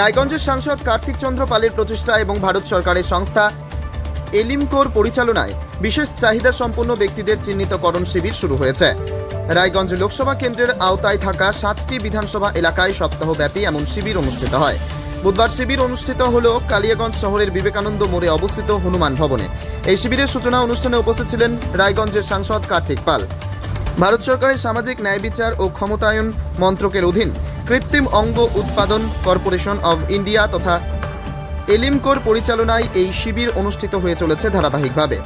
রায়গঞ্জের সাংসদ কার্তিক চন্দ্র পালের প্রচেষ্টা এবং ভারত সরকারের সংস্থা এলিমকোর পরিচালনায় বিশেষ চাহিদা সম্পন্ন ব্যক্তিদের চিহ্নিতকরণ শিবির শুরু হয়েছে। রায়গঞ্জ লোকসভা কেন্দ্রের আওতায় থাকা সাতটি বিধানসভা এলাকায় সপ্তাহব্যাপী এমন শিবির অনুষ্ঠিত হয়। বুধবার শিবির অনুষ্ঠিত হল কালিয়াগঞ্জ শহরের বিবেকানন্দ মোড়ে অবস্থিত হনুমান ভবনে। এই শিবিরের সূচনা অনুষ্ঠানে উপস্থিত ছিলেন রায়গঞ্জের সাংসদ কার্তিক পাল। ভারত সরকারের সামাজিক ন্যায় বিচার ও ক্ষমতায়ন মন্ত্রকের অধীন কৃত্রিম অঙ্গ উৎপাদন কর্পোরেশন অব ইন্ডিয়া তথা এলিমকোর পরিচালনায় এই শিবির অনুষ্ঠিত হয়ে চলেছে ধারাবাহিকভাবে।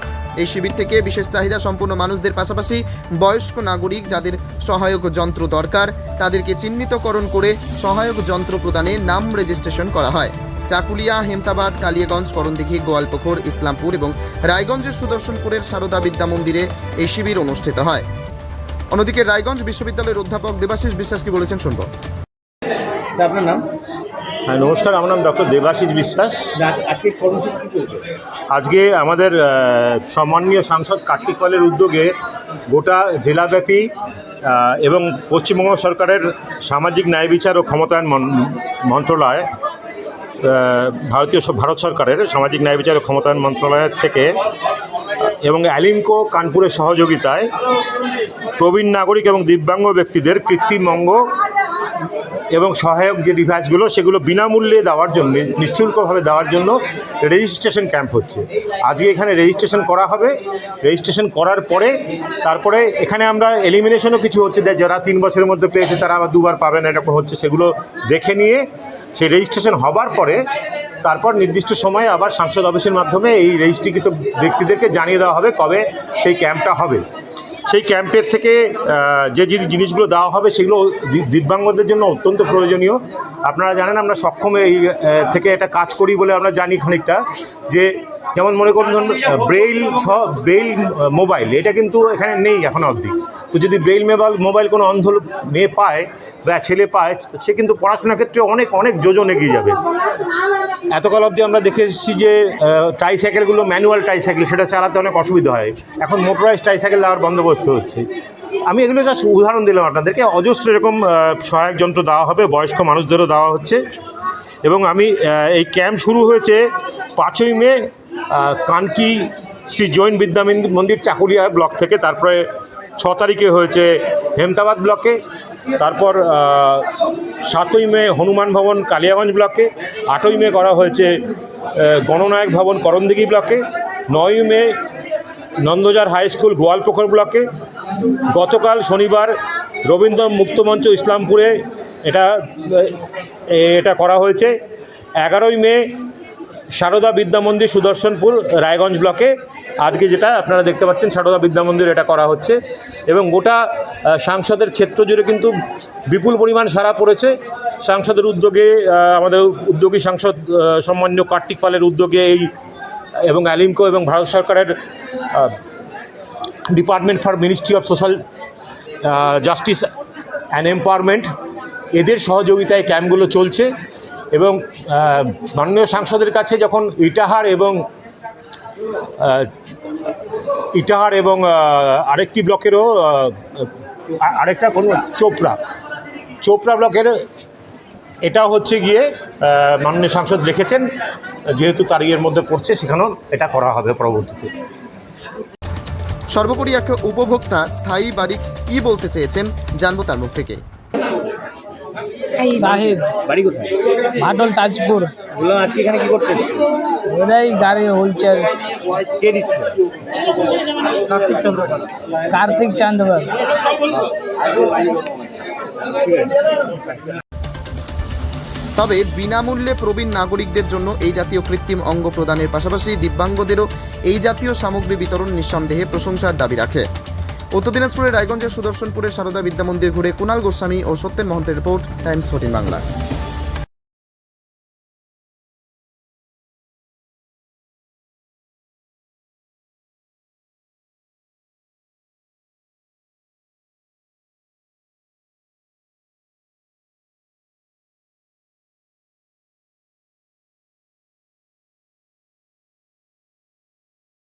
এই শিবির থেকে বিশেষ চাহিদা সম্পন্ন মানুষদের পাশাপাশি বয়স্ক নাগরিক যাদের সহায়ক যন্ত্র দরকার, তাদেরকে চিহ্নিতকরণ করে সহায়ক যন্ত্র প্রদানে নাম রেজিস্ট্রেশন করা হয়। চাকুলিয়া, হেমতাবাদ, কালিয়াগঞ্জ, করণদিঘি গোয়ালপুকুর ইসলামপুর এবং রায়গঞ্জের সুদর্শনপুরের সারদা বিদ্যা মন্দিরে এই শিবির অনুষ্ঠিত হয়। অন্যদিকে রায়গঞ্জ বিশ্ববিদ্যালয়ের অধ্যাপক দেবাশিস বিশ্বাস কি বলেছেন শুনব। আপনার নাম? হ্যাঁ নমস্কার আমার নাম ডক্টর দেবাশিস বিশ্বাস। আজকে কর্মসূচি কি চলছে? আজকে আমাদের সম্মানীয় সাংসদ কার্তিক পালের উদ্যোগে গোটা জেলাব্যাপী এবং পশ্চিমবঙ্গ সরকারের সামাজিক ন্যায় বিচার ও ক্ষমতায়ন মন্ত্রণালয় ভারতীয় ভারত সরকারের সামাজিক ন্যায় বিচার ও ক্ষমতায়ন মন্ত্রণালয়ের থেকে এবং অ্যালিমকো কানপুরের সহযোগিতায় প্রবীণ নাগরিক এবং দিব্যাঙ্গ ব্যক্তিদের কৃত্রিম অঙ্গ এবং সহায়ক যে ডিভাইসগুলো, সেগুলো বিনামূল্যে দেওয়ার জন্য নিশ্চুল্কভাবে দেওয়ার জন্য রেজিস্ট্রেশন ক্যাম্প হচ্ছে। আজকে এখানে রেজিস্ট্রেশন করা হবে। রেজিস্ট্রেশন করার পরে, তারপরে এখানে আমরা এলিমিনেশনও কিছু হচ্ছে যারা তিন বছরের মধ্যে পেয়েছে, তারা আবার দুবার পাবে না এরকম হচ্ছে, সেগুলো দেখে নিয়ে, সেই রেজিস্ট্রেশন হবার পরে, তারপর নির্দিষ্ট সময়ে আবার সাংসদ অফিসের মাধ্যমে এই রেজিস্ট্রিকৃত ব্যক্তিদেরকে জানিয়ে দেওয়া হবে কবে সেই ক্যাম্পটা হবে। সেই ক্যাম্পের থেকে যে যে জিনিসগুলো দেওয়া হবে সেগুলো দিব্যাঙ্গদের জন্য অত্যন্ত প্রয়োজনীয়। আপনারা জানেন আমরা সক্ষম এই থেকে এটা কাজ করি বলে আমরা জানি খানিকটা, যে যেমন মনে করুন ধরুন ব্রেইল সব ব্রেইল মোবাইল এটা কিন্তু এখানে নেই এখনও অবধি। তো যদি ব্রেইল মোবাইল মোবাইল কোনো অন্ধ মেয়ে পায় বা ছেলে পায় সে কিন্তু পড়াশোনার ক্ষেত্রে অনেক অনেক যোজন এগিয়ে যাবে। এতকাল অবধি আমরা দেখে এসেছি যে ট্রাইসাইকেলগুলো ম্যানুয়াল ট্রাইসাইকেল সেটা চালাতে অনেক অসুবিধা হয়। এখন মোটরাইজ ট্রাইসাইকেল দেওয়ার বন্দোবস্ত হচ্ছে। আমি এগুলো জাস্ট উদাহরণ দিলাম আপনাদেরকে। অজস্র এরকম সহায়ক যন্ত্র দেওয়া হবে, বয়স্ক মানুষদেরও দেওয়া হচ্ছে। এবং আমি এই ক্যাম্প শুরু হয়েছে পাঁচই মে কানকি শ্রী জৈন বিদ্যা মন্দির- চাকুলিয়া ব্লক থেকে, তারপরে ছ তারিখে হয়েছে হেমতাবাদ ব্লকে, তারপর সাতই মে হনুমান ভবন কালিয়াগঞ্জ ব্লকে, আটই মে করা হয়েছে গণনায়ক ভবন করণদিঘি ব্লকে, নয়ই May Nandajar high school Goalpokhar ব্লকে, গতকাল শনিবার রবীন্দ্র মুক্তমঞ্চ ইসলামপুরে এটা এটা করা হয়েছে, এগারোই মে সারদা বিদ্যা মন্দির সুদর্শনপুর, রায়গঞ্জ ব্লকে। আজকে যেটা আপনারা দেখতে পাচ্ছেন, সারদা বিদ্যা মন্দির এটা করা হচ্ছে। এবং গোটা সাংসদের ক্ষেত্র জুড়ে কিন্তু বিপুল পরিমাণ সারা পড়েছে। সাংসদের উদ্যোগে আমাদের উদ্যোগী সাংসদ সম্মানীয় কার্তিক পালের উদ্যোগে এই, এবং অ্যালিমকো এবং ভারত সরকারের department for ministry of social justice and empowerment এদের সহযোগিতায় ক্যাম্পগুলো চলছে। এবং মাননীয় সাংসদের কাছে যখন ইটাহার এবং ইটাহার এবং আরেকটি ব্লকেরও আরেকটা কোন, চোপড়া। চোপড়া ব্লকের, এটা হচ্ছে গিয়ে মাননীয় সাংসদ রেখেছেন যেহেতু তার ইয়ের মধ্যে পড়ছে, সেখানেও এটা করা হবে পরবর্তীতে। সর্বোপরি একটা উপভোক্তা স্থায়ী বাড়ি কি বলতে চেয়েছেন, জানব তার মুখ থেকে। সাহিদ বাড়ি কোথায়? ভাটল তাজপুর। বললাম আজকে এখানে কি করতে ওরাই গাড়ি কে দিচ্ছে? কার্তিক চন্দ্র কার্তিক চান্দবার তবে বিনামূল্যে প্রবীণ নাগরিকদের জন্য এই জাতীয় কৃত্রিম অঙ্গ প্রদানের পাশাপাশি দিব্যাঙ্গদেরও এই জাতীয় সামগ্রী বিতরণ নিঃসন্দেহে প্রশংসার দাবি রাখে। উত্তর দিনাজপুরের রায়গঞ্জের সুদর্শনপুরের সারদা বিদ্যা মন্দির ঘুরে কুণাল গোস্বামী ও সত্যেন মহন্তের রিপোর্ট, টাইমস ফোর্টিন বাংলা।